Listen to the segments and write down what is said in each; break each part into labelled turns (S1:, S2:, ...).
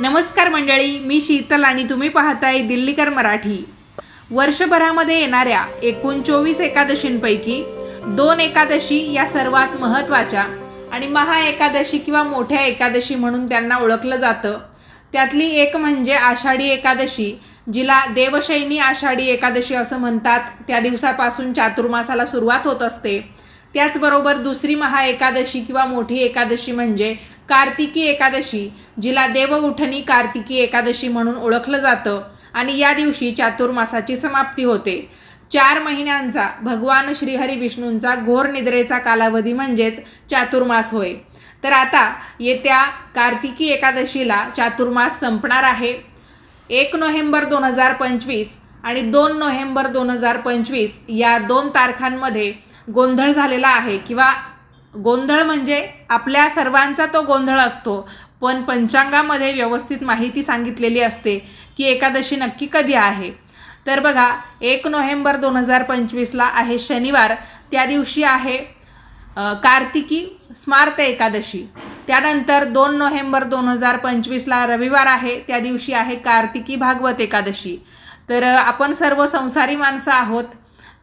S1: नमस्कार मंडळी मी शीतल आणि तुम्ही पाहताय दिल्लीकर मराठी. वर्षभरामध्ये येणाऱ्या एकूण चोवीस एकादशींपैकी दोन एकादशी या सर्वात महत्त्वाच्या आणि महा एकादशी किंवा मोठ्या एकादशी म्हणून त्यांना ओळखलं जातं. त्यातली एक म्हणजे आषाढी एकादशी जिला देवशैनी आषाढी एकादशी असं म्हणतात. त्या दिवसापासून चातुर्मासाला सुरुवात होत असते. त्याचबरोबर दुसरी महा एकादशी किंवा मोठी एकादशी म्हणजे कार्तिकी एकादशी जिला देवउठणी कार्तिकी एकादशी म्हणून ओळखलं जातं आणि या दिवशी चातुर्मासाची समाप्ती होते. चार महिन्यांचा भगवान श्रीहरी विष्णूंचा घोर निद्रेचा कालावधी म्हणजेच चातुर्मास होय. तर आता येत्या कार्तिकी एकादशीला चातुर्मास संपणार आहे. एक नोव्हेंबर दोन हजार पंचवीस आणि दोन नोव्हेंबर दोन हजार पंचवीस या दोन तारखांमध्ये गोंधळ झालेला आहे किंवा गोंधळ म्हणजे आपल्या सर्वांचा तो गोंधळ असतो. पण पंचांगामध्ये व्यवस्थित माहिती सांगितलेली असते की एकादशी नक्की कधी आहे. तर बघा एक नोव्हेंबर दोन हजार पंचवीसला आहे शनिवार. त्या दिवशी आहे कार्तिकी स्मार्त एकादशी. त्यानंतर दोन नोव्हेंबर दोन हजार पंचवीसला रविवार आहे. त्या दिवशी आहे कार्तिकी भागवत एकादशी. तर आपण सर्व संसारी माणसं आहोत.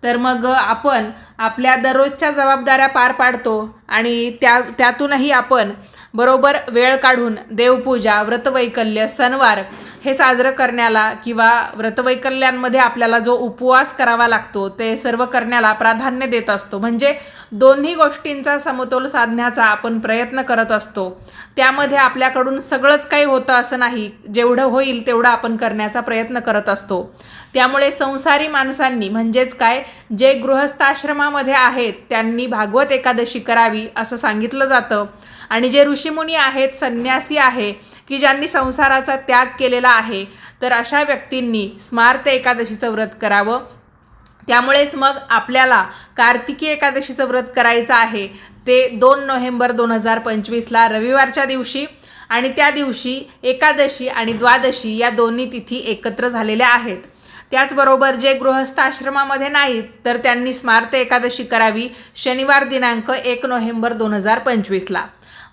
S1: तर मग आपण आपल्या दररोजच्या जबाबदाऱ्या पार पाडतो आणि त्या त्यातूनही आपण बरोबर वेळ काढून देवपूजा व्रतवैकल्य सणवार हे साजरं करण्याला किंवा व्रतवैकल्यांमध्ये आपल्याला जो उपवास करावा लागतो ते सर्व करण्याला प्राधान्य देत असतो. म्हणजे दोन्ही गोष्टींचा समतोल साधण्याचा आपण प्रयत्न करत असतो. त्यामध्ये आपल्याकडून सगळंच काही होतं असं नाही. जेवढं होईल तेवढं आपण करण्याचा प्रयत्न करत असतो. त्यामुळे संसारी माणसांनी म्हणजेच काय? जे गृहस्थाश्रमामध्ये आहेत त्यांनी भागवत एकादशी करावी असं सांगितलं जातं. आणि जे ऋषीमुनी आहेत संन्यासी आहे की ज्यांनी संसाराचा त्याग केलेला आहे तर अशा व्यक्तींनी स्मार्त एकादशीचं व्रत करावं. त्यामुळेच मग आपल्याला कार्तिकी एकादशीचं व्रत करायचं आहे. ते दोन नोव्हेंबर दोन हजार पंचवीसला रविवारच्या दिवशी आणि त्या दिवशी एकादशी आणि द्वादशी या दोन्ही तिथी एकत्र झालेल्या आहेत. त्याचबरोबर जे गृहस्थ आश्रमामध्ये नाहीत तर त्यांनी स्मार्त एकादशी करावी शनिवार दिनांक एक नोव्हेंबर दोन हजार पंचवीसला.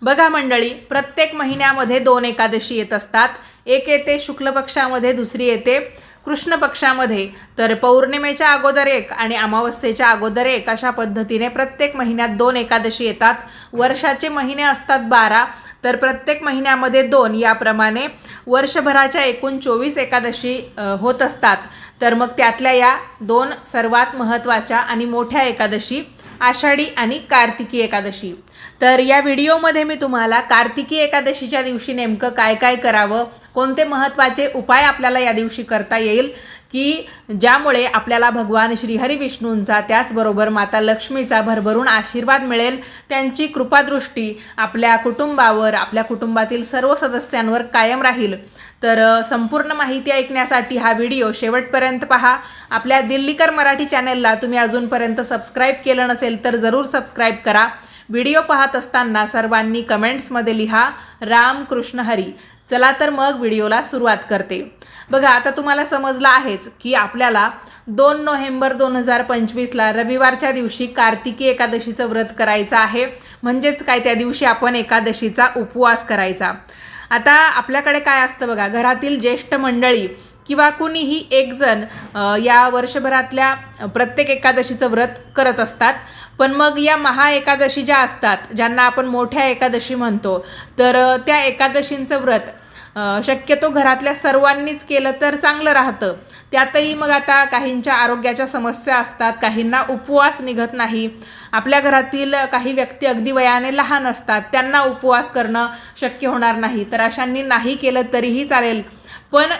S1: बघा मंडळी प्रत्येक महिन्यामध्ये दोन एकादशी येत असतात. एक येते शुक्ल पक्षामध्ये दुसरी येते कृष्ण पक्षामध्ये. तर पौर्णिमेच्या अगोदर एक आणि अमावस्येच्या अगोदर एक अशा पद्धतीने प्रत्येक महिन्यात दोन एकादशी येतात. वर्षाचे महिने असतात बारा तर प्रत्येक महिन्यामध्ये दोन. याप्रमाणे वर्षभराच्या एकूण चोवीस एकादशी होत असतात. तर मग त्यातल्या या दोन सर्वात महत्त्वाच्या आणि मोठ्या एकादशी आषाढी आणि कार्तिकी एकादशी. तर या व्हिडिओमध्ये मी तुम्हाला कार्तिकी एकादशीच्या दिवशी नेमकं काय काय करावं कोणते महत्त्वाचे उपाय आपल्याला या दिवशी करता येईल की ज्यामुळे आपल्याला भगवान श्रीहरी विष्णूंचा त्याचबरोबर माता लक्ष्मीचा भरभरून आशीर्वाद मिळेल. त्यांची कृपादृष्टी आपल्या कुटुंबावर आपल्या कुटुंबातील सर्व सदस्यांवर कायम राहील. तर संपूर्ण माहिती ऐकण्यासाठी हा व्हिडिओ शेवटपर्यंत पहा. आपल्या दिल्लीकर मराठी चॅनेलला तुम्ही अजूनपर्यंत सबस्क्राईब केलं नसेल तर जरूर सबस्क्राईब करा. व्हिडिओ पाहत असताना सर्वांनी कमेंट्समध्ये लिहा राम कृष्ण हरी. चला तर मग व्हिडिओला सुरुवात करते. बघा आता तुम्हाला समजलं आहेच की आपल्याला दोन नोव्हेंबर दोन हजार पंचवीसला रविवारच्या दिवशी कार्तिकी एकादशीचं व्रत करायचं आहे. म्हणजेच काय? त्या दिवशी आपण एकादशीचा उपवास करायचा. आता आपल्याकडे काय असतं बघा? घरातील ज्येष्ठ मंडळी किंवा कुणीही एकजण या वर्षभरातल्या प्रत्येक एकादशीचं व्रत करत असतात. पण मग या महा एकादशी ज्या असतात ज्यांना आपण मोठ्या एकादशी म्हणतो तर त्या एकादशींचं व्रत शक्यतो घरातल्या सर्वांनीच केलं तर चांगलं राहतं. त्यातही मग आता काहींच्या आरोग्याच्या समस्या असतात काहींना उपवास निघत नाही. आपल्या घरातील काही व्यक्ती अगदी वयाने लहान असतात त्यांना उपवास करणं शक्य होणार नाही. तर अशांनी नाही केलं तरीही चालेल. पण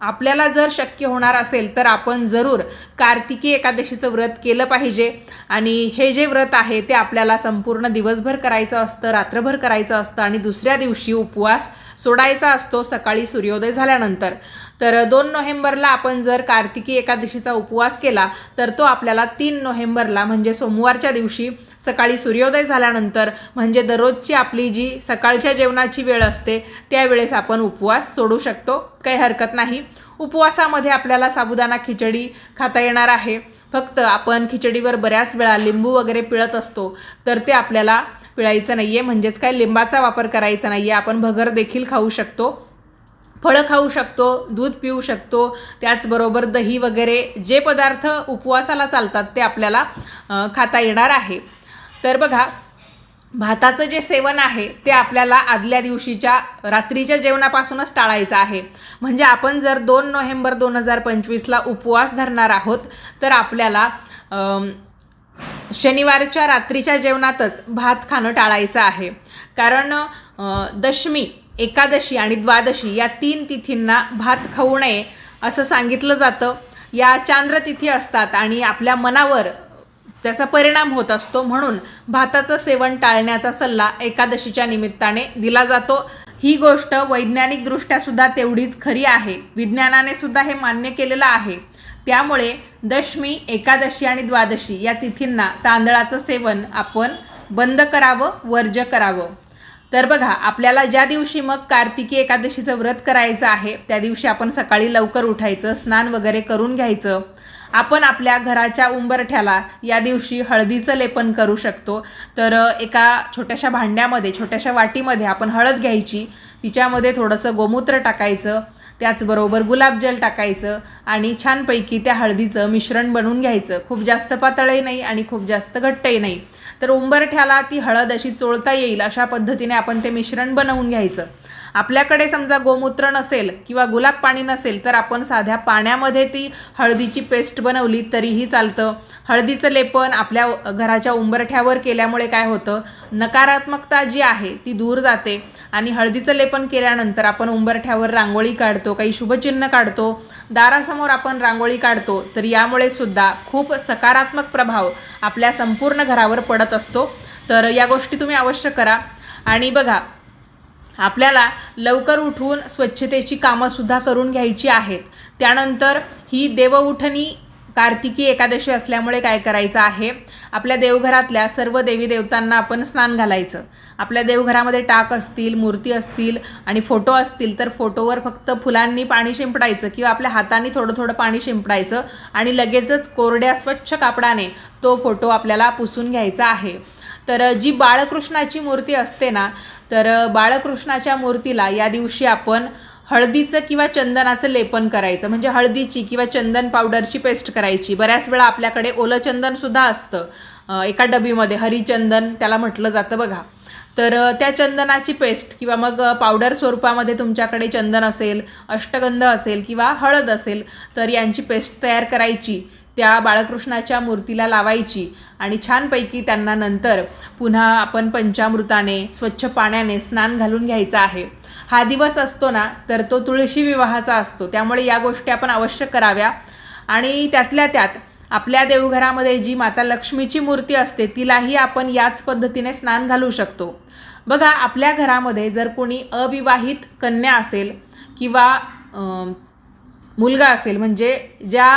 S1: आपल्याला जर शक्य होणार असेल तर आपण जरूर कार्तिकी एकादशीचं व्रत केलं पाहिजे. आणि हे जे व्रत आहे ते आपल्याला संपूर्ण दिवसभर करायचं असतं रात्रभर करायचं असतं आणि दुसऱ्या दिवशी उपवास सोडायचा असतो सकाळी सूर्योदय झाल्यानंतर. तर दोन नोव्हेंबरला आपण जर कार्तिकी एकादशीचा उपवास केला तर तो आपल्याला तीन नोव्हेंबरला म्हणजे सोमवारच्या दिवशी सकाळी सूर्योदय झाल्यानंतर म्हणजे दररोजची आपली जी सकाळच्या जेवणाची वेळ असते त्यावेळेस आपण उपवास सोडू शकतो. काही हरकत नाही. उपवासामध्ये आपल्याला साबुदाणा खिचडी खाता येणार आहे. फक्त आपण खिचडीवर बऱ्याच वेळा लिंबू वगैरे पिळत असतो तर ते आपल्याला पिळायचं नाही आहे म्हणजेच काय लिंबाचा वापर करायचा नाही आहे आपण भगर देखील खाऊ शकतो. फळं खाऊ शकतो दूध पिऊ शकतो त्याचबरोबर दही वगैरे जे पदार्थ उपवासाला चालतात ते आपल्याला खाता येणार आहे. तर बघा भाताचं जे सेवन आहे ते आपल्याला आदल्या दिवशीच्या रात्रीच्या जेवणापासूनच टाळायचं आहे. म्हणजे आपण जर दोन नोव्हेंबर दोन हजार पंचवीसला उपवास धरणार आहोत तर आपल्याला शनिवारच्या रात्रीच्या जेवणातच भात खाणं टाळायचं आहे. कारण दशमी एकादशी आणि द्वादशी या तीन तिथींना भात खाऊ नये असं सांगितलं जातं. या चांद्रतिथी असतात आणि आपल्या मनावर त्याचा परिणाम होत असतो म्हणून भाताचं सेवन टाळण्याचा सल्ला एकादशीच्या निमित्ताने दिला जातो. ही गोष्ट वैज्ञानिकदृष्ट्या सुद्धा तेवढीच खरी आहे. विज्ञानाने सुद्धा हे मान्य केलेलं आहे. त्यामुळे दशमी एकादशी आणि द्वादशी या तिथींना तांदळाचं सेवन आपण बंद करावं वर्ज्य करावं. तर बघा आपल्याला ज्या दिवशी मग कार्तिकी एकादशीचं व्रत करायचं आहे त्या दिवशी आपण सकाळी लवकर उठायचं स्नान वगैरे करून घ्यायचं. आपण आपल्या घराच्या उंबरठ्याला या दिवशी हळदीचं लेपन करू शकतो. तर एका छोट्याशा भांड्यामध्ये छोट्याशा वाटीमध्ये आपण हळद घ्यायची. तिच्यामध्ये थोडंसं गोमूत्र टाकायचं. त्याचबरोबर गुलाबजल टाकायचं आणि छानपैकी त्या हळदीचं मिश्रण बनवून घ्यायचं. खूप जास्त पातळही नाही आणि खूप जास्त घट्टही नाही. तर उंबरठ्याला ती हळद अशी चोळता येईल अशा पद्धतीने आपण ते मिश्रण बनवून घ्यायचं. आपल्याकडे समजा गोमूत्र नसेल किंवा गुलाब पाणी नसेल तर आपण साध्या पाण्यामध्ये ती हळदीची पेस्ट बनवली तरीही चालतं. हळदीचं लेपन आपल्या घराच्या उंबरठ्यावर केल्यामुळे काय होतं? नकारात्मकता जी आहे ती दूर जाते. आणि हळदीचं लेपन केल्यानंतर आपण उंबरठ्यावर रांगोळी काढतो काही शुभचिन्ह काढतो दारासमोर आपण रांगोळी काढतो तर यामुळे सुद्धा खूप सकारात्मक प्रभाव आपल्या संपूर्ण घरावर पडत असतो. तर या गोष्टी तुम्ही अवश्य करा. आणि बघा आपल्याला लवकर उठून स्वच्छतेची कामंसुद्धा करून घ्यायची आहेत. त्यानंतर ही देवउठणी कार्तिकी एकादशी असल्यामुळे काय करायचं आहे? आपल्या देवघरातल्या सर्व देवी देवतांना आपण स्नान घालायचं. आपल्या देवघरामध्ये टाक असतील मूर्ती असतील आणि फोटो असतील तर फोटोवर फक्त फुलांनी पाणी शिंपडायचं किंवा आपल्या हाताने थोडं थोडं पाणी शिंपडायचं आणि लगेचच कोरड्या स्वच्छ कापडाने तो फोटो आपल्याला पुसून घ्यायचा आहे. तर जी बाळकृष्णाची मूर्ती असते ना तर बाळकृष्णाच्या मूर्तीला या दिवशी आपण हळदीचं किंवा चंदनाचं लेपन करायचं. म्हणजे हळदीची किंवा चंदन पावडरची पेस्ट करायची. बऱ्याच वेळा आपल्याकडे ओलं चंदनसुद्धा असतं. एका डबीमध्ये हरिचंदन त्याला म्हटलं जातं बघा. तर त्या चंदनाची पेस्ट किंवा मग पावडर स्वरूपामध्ये तुमच्याकडे चंदन असेल अष्टगंध असेल किंवा हळद असेल तर यांची पेस्ट तयार करायची. त्या बाळकृष्णाच्या मूर्तीला लावायची आणि छानपैकी त्यांना नंतर पुन्हा आपण पंचामृताने स्वच्छ पाण्याने स्नान घालून घ्यायचं आहे. हा दिवस असतो ना तर तो तुळशी विवाहाचा असतो. त्यामुळे या गोष्टी आपण अवश्य कराव्या. आणि त्यातल्या त्यात आपल्या देवघरामध्ये जी माता लक्ष्मीची मूर्ती असते तिलाही आपण याच पद्धतीने स्नान घालू शकतो. बघा आपल्या घरामध्ये जर कोणी अविवाहित कन्या असेल किंवा मुलगा असेल म्हणजे ज्या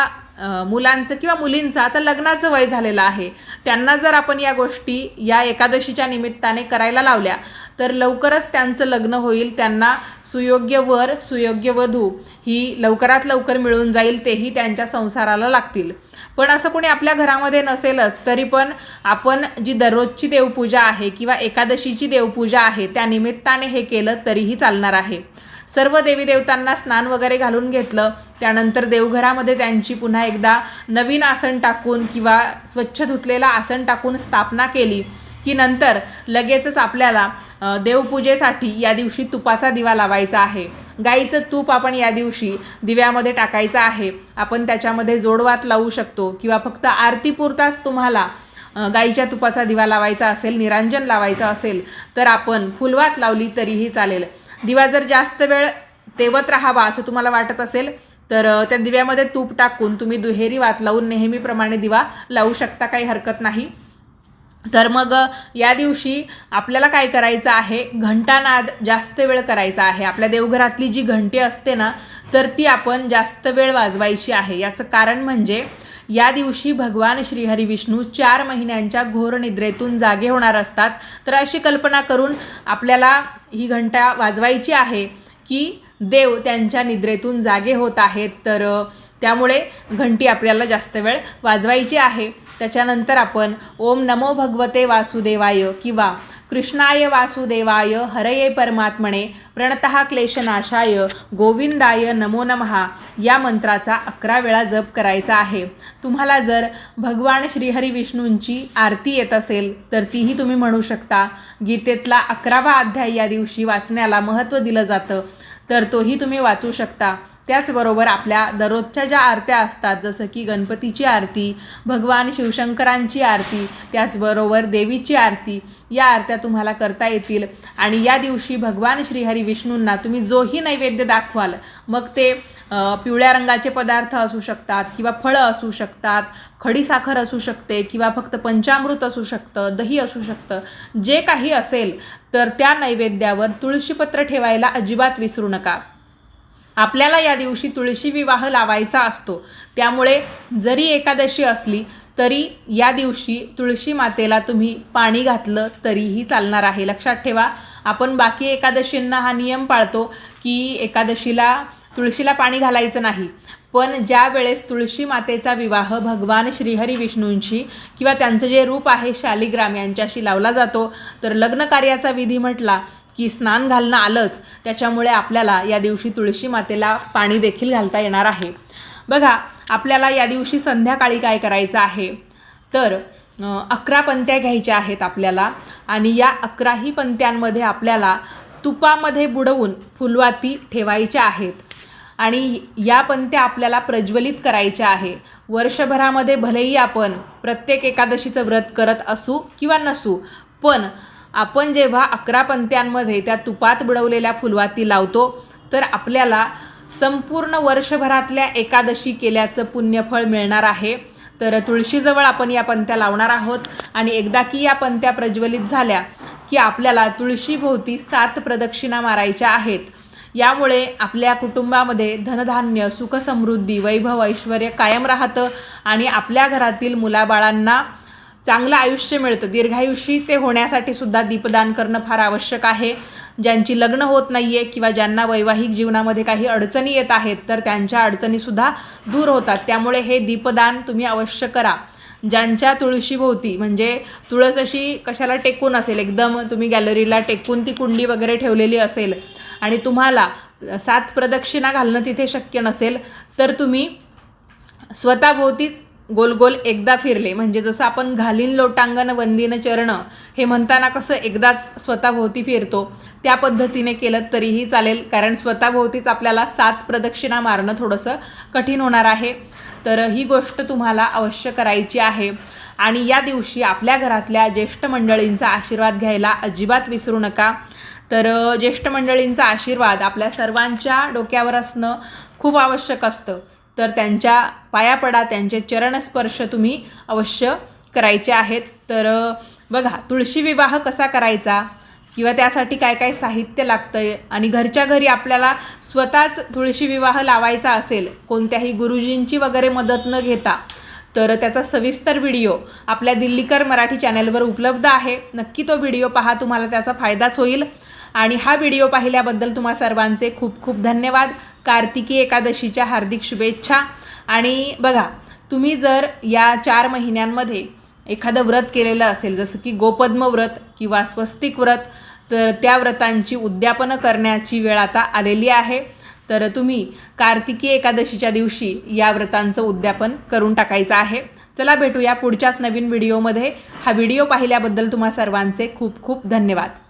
S1: मुलांचं किंवा मुलींचं आता लग्नाचं वय झालेलं आहे. त्यांना जर आपण या गोष्टी या एकादशीच्या निमित्ताने करायला लावल्या तर लवकरच त्यांचं लग्न होईल त्यांना सुयोग्य वर सुयोग्य वधू ही लवकरात लवकर मिळून जाईल तेही त्यांच्या संसाराला लागतील. पण असं कोणी आपल्या घरामध्ये नसेलच तरी पण आपण जी दररोजची देवपूजा आहे किंवा एकादशीची देवपूजा आहे त्या निमित्ताने हे केलं तरीही चालणार आहे. सर्व देवी देवतांना स्नान वगैरे घालून घेतलं त्यानंतर देवघरामध्ये त्यांची पुन्हा एकदा नवीन आसन टाकून किंवा स्वच्छ धुतलेलं आसन टाकून स्थापना केली की नंतर लगेचच आपल्याला देवपूजेसाठी या दिवशी तुपाचा दिवा लावायचा आहे. गाईचं तूप आपण या दिवशी दिव्यामध्ये टाकायचं आहे. आपण त्याच्यामध्ये जोडवात लावू शकतो किंवा फक्त आरतीपुरताच तुम्हाला गाईच्या तुपाचा दिवा लावायचा असेल निरांजन लावायचं असेल तर आपण फुलवात लावली तरीही चालेल. दिवा जर जास्त वेळ तेवत राहावा असं तुम्हाला वाटत असेल तर त्या दिव्यामध्ये तूप टाकून तुम्ही दुहेरी वात लावून नेहमीप्रमाणे दिवा लावू शकता काही हरकत नाही. तर मग या दिवशी आपल्याला काय करायचं आहे? घंटानाद जास्त वेळ करायचा आहे. आपल्या देवघरातली जी घंटी असते ना तर ती आपण जास्त वेळ वाजवायची आहे. याचं कारण म्हणजे या दिवशी भगवान श्रीहरी विष्णू चार महिन्यांच्या घोर निद्रेतून जागे होणार असतात. तर अशी कल्पना करून आपल्याला ही घंटा वाजवायची आहे की देव त्यांच्या निद्रेतून जागे होत आहेत. तर त्यामुळे घंटी आपल्याला जास्त वेळ वाजवायची आहे. त्याच्यानंतर आपण ओम नमो भगवते वासुदेवाय किंवा कृष्णाय वासुदेवाय हरये परमात्मने प्रणतः क्लेशनाशाय गोविंदाय नमो नमहा या मंत्राचा अकरा वेळा जप करायचा आहे. तुम्हाला जर भगवान श्रीहरी विष्णूंची आरती येत असेल तर तीही तुम्ही म्हणू शकता. गीतेतला अकरावा अध्याय या दिवशी वाचण्याला महत्त्व दिलं जातं तर तोही तुम्ही वाचू शकता. त्याचबरोबर आपल्या दररोजच्या ज्या आरत्या असतात जसं की गणपतीची आरती भगवान शिवशंकरांची आरती त्याचबरोबर देवीची आरती या आरत्या तुम्हाला करता येतील. आणि या दिवशी भगवान श्रीहरी विष्णूंना तुम्ही जोही नैवेद्य दाखवाल. मग ते पिवळ्या रंगाचे पदार्थ असू शकतात किंवा फळं असू शकतात खडीसाखर असू शकते किंवा फक्त पंचामृत असू शकतं दही असू शकतं जे काही असेल तर त्या नैवेद्यावर तुळशीपत्र ठेवायला अजिबात विसरू नका. आपल्याला या दिवशी तुळशी विवाह लावायचा असतो. त्यामुळे जरी एकादशी असली तरी या दिवशी तुळशी मातेला तुम्ही पाणी घातलं तरीही चालणार आहे. लक्षात ठेवा आपण बाकी एकादशींना हा नियम पाळतो की एकादशीला तुळशीला पाणी घालायचं नाही. पण ज्या वेळेस तुळशी मातेचा विवाह भगवान श्रीहरी विष्णूंशी किंवा त्यांचं जे रूप आहे शालिग्राम यांच्याशी लावला जातो तर लग्न कार्याचा विधी म्हटला की स्नान घालणं आलंच त्याच्यामुळे आपल्याला या दिवशी तुळशी मातेला पाणी देखील घालता येणार आहे. बघा आपल्याला या दिवशी संध्याकाळी काय करायचं आहे? तर अकरा पंत्या घ्यायच्या आहेत आपल्याला आणि या अकराही पंत्यांमध्ये आपल्याला तुपामध्ये बुडवून फुलवाती ठेवायच्या आहेत. आणि या पंत्या आपल्याला प्रज्वलित करायच्या आहे. वर्षभरामध्ये भलेही आपण प्रत्येक एकादशीचं व्रत करत असू किंवा नसू पण आपण जेव्हा अकरा पंत्यांमध्ये त्या तुपात बुडवलेल्या फुलवाती लावतो तर आपल्याला संपूर्ण वर्षभरातल्या एकादशी केल्याचं पुण्यफळ मिळणार आहे. तर तुळशीजवळ आपण या पंत्या लावणार आहोत आणि एकदा की या पंत्या प्रज्वलित झाल्या की आपल्याला तुळशीभोवती सात प्रदक्षिणा मारायच्या आहेत. यामुळे आपल्या कुटुंबामध्ये धनधान्य सुखसमृद्धी वैभव ऐश्वर कायम राहतं आणि आपल्या घरातील मुलाबाळांना चांगलं आयुष्य मिळतं. दीर्घायुषी ते होण्यासाठी सुद्धा दीपदान करणं फार आवश्यक आहे. ज्यांची लग्न होत नाही आहे किंवा ज्यांना वैवाहिक जीवनामध्ये काही अडचणी येत आहेत तर त्यांच्या अडचणीसुद्धा दूर होतात. त्यामुळे हे दीपदान तुम्ही अवश्य करा. ज्यांच्या तुळशीभोवती म्हणजे तुळस अशी कशाला टेकून असेल एकदम तुम्ही गॅलरीला टेकून ती कुंडी वगैरे ठेवलेली असेल आणि तुम्हाला सात प्रदक्षिणा घालणं तिथे शक्य नसेल तर तुम्ही स्वतःभोवतीच गोल गोल एकदा फिरले. म्हणजे जसं आपण घालीन लोटांगण वंदीन चरण हे म्हणताना कसं एकदाच स्वतःभोवती फिरतो. त्या पद्धतीने केलं तरीही चालेल. कारण स्वतःभोवतीच आपल्याला सात प्रदक्षिणा मारणं थोडंसं कठीण होणार आहे. तर ही गोष्ट तुम्हाला अवश्य करायची आहे. आणि या दिवशी आपल्या घरातल्या ज्येष्ठ मंडळींचा आशीर्वाद घ्यायला अजिबात विसरू नका. तर ज्येष्ठ मंडळींचा आशीर्वाद आपल्या सर्वांच्या डोक्यावर असणं खूप आवश्यक असतं. तर त्यांच्या पाया पडा त्यांचे चरणस्पर्श तुम्ही अवश्य करायचे आहेत. तर बघा तुळशी विवाह कसा करायचा? किंवा त्यासाठी काय काय साहित्य लागतं आहे आणि घरच्या घरी आपल्याला स्वतःच तुळशी विवाह लावायचा असेल कोणत्याही गुरुजींची वगैरे मदत न घेता तर त्याचा सविस्तर व्हिडिओ आपल्या दिल्लीकर मराठी चॅनलवर उपलब्ध आहे. नक्की तो व्हिडिओ पहा तुम्हाला त्याचा फायदाच होईल. आणि हा व्हिडिओ पाहिल्याबद्दल तुम्हा सर्वांचे खूप खूप धन्यवाद. कार्तिकी एकादशीच्या हार्दिक शुभेच्छा. आणि बघा तुम्ही जर या चार महिन्यांमध्ये एखादं व्रत केलेलं असेल जसं की गोपद्म व्रत किंवा स्वस्तिक व्रत तर त्या व्रतांची उद्यापनं करण्याची वेळ आता आलेली आहे. तर तुम्ही कार्तिकी एकादशीच्या दिवशी या व्रतांचं उद्यापन करून टाकायचं आहे. चला भेटूया पुढच्याच नवीन व्हिडिओमध्ये. हा व्हिडिओ पाहिल्याबद्दल तुम्हा सर्वांचे खूप खूप धन्यवाद.